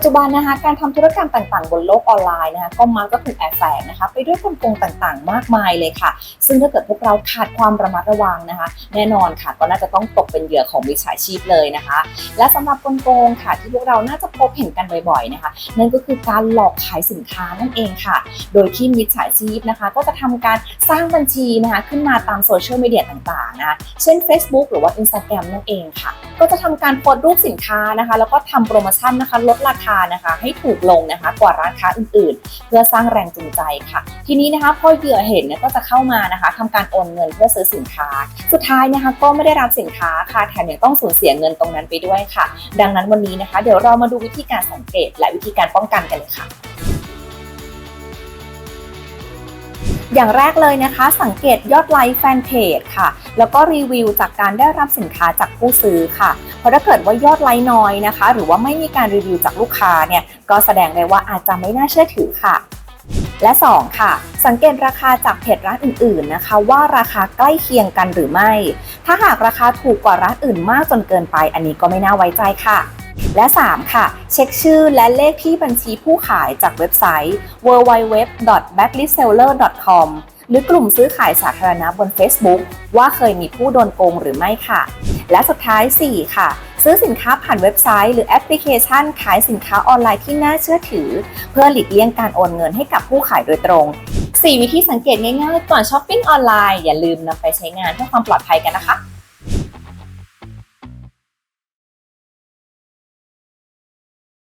ปัจจุบันนะคะการทำธุรกรรมต่างๆ บนโลกออนไลน์นะคะก็มักจะถูกแอบแฝงนะคะไปด้วยกลโกงต่างๆ มากมายเลยค่ะ ซึ่งถ้าเกิดพวกเราขาดความระมัดระวังนะคะ แน่นอนค่ะก็น่าจะต้องตกเป็นเหยื่อของมิจฉาชีพเลยนะคะ และสำหรับกลโกงค่ะที่พวกเราน่าจะพบเห็นกันบ่อยๆนะคะ นั่นก็คือการหลอกขายสินค้านั่นเองค่ะ โดยที่มิจฉาชีพนะคะ ก็จะทำการสร้างบัญชีนะคะขึ้นมาตามโซเชียลมีเดียต่างๆนะคะเช่น Facebook หรือว่า Instagram นั่นเองค่ะ ก็จะทำการโพสต์รูปสินค้านะคะ แล้วก็ทำโปรโมชั่นนะคะลดราคานะคะ ให้ถูกลงนะคะ กว่าร้านค้าอื่นๆ เพื่อสร้างแรงจูงใจค่ะ ทีนี้นะคะพอเหยื่อเห็นเนี่ยก็จะเข้ามานะคะทำการโอนเงินเพื่อซื้อสินค้า สุดท้ายนะคะ ก็ไม่ได้รับสินค้าค่ะแถมยังต้องสูญเสียเงินตรงนั้นไปด้วยค่ะ ดังนั้นวันนี้นะคะ เดี๋ยวเรามาดูวิธีการสังเกต และวิธีการป้องกันกันเลยค่ะ อย่างแรกเลยนะคะ สังเกตยอดไลค์แฟนเพจค่ะ แล้วก็รีวิวจากการได้รับสินค้าจากผู้ซื้อค่ะ เพราะถ้าเกิดว่ายอดไลค์น้อยนะคะ หรือว่าไม่มีการรีวิวจากลูกค้าเนี่ยก็แสดงได้ว่าอาจจะไม่น่าเชื่อถือค่ะและ 2 ค่ะ สังเกตราคาจากเพจร้านอื่นๆนะคะ ว่าราคาใกล้เคียงกันหรือไม่ ถ้าหากราคาถูกกว่าร้านอื่นมากจนเกินไป อันนี้ก็ไม่น่าไว้ใจค่ะ และ 3 ค่ะ เช็คชื่อและเลขที่บัญชีผู้ขายจากเว็บไซต์ www.backlistseller.com หรือกลุ่มซื้อขายสาธารณะบน Facebook ว่าเคยมีผู้โดนโกงหรือไม่ค่ะ และสุดท้าย 4 ค่ะ ซื้อสินค้าผ่านเว็บไซต์ หรือแอปพลิเคชัน ขายสินค้าออนไลน์ที่น่าเชื่อถือ เพื่อหลีกเลี่ยงการโอนเงินให้กับผู้ขายโดยตรง 4 วิธีสังเกตง่ายๆก่อนช้อปปิ้งออนไลน์อย่าลืมนำไปใช้งานเพื่อความปลอดภัยกันนะคะ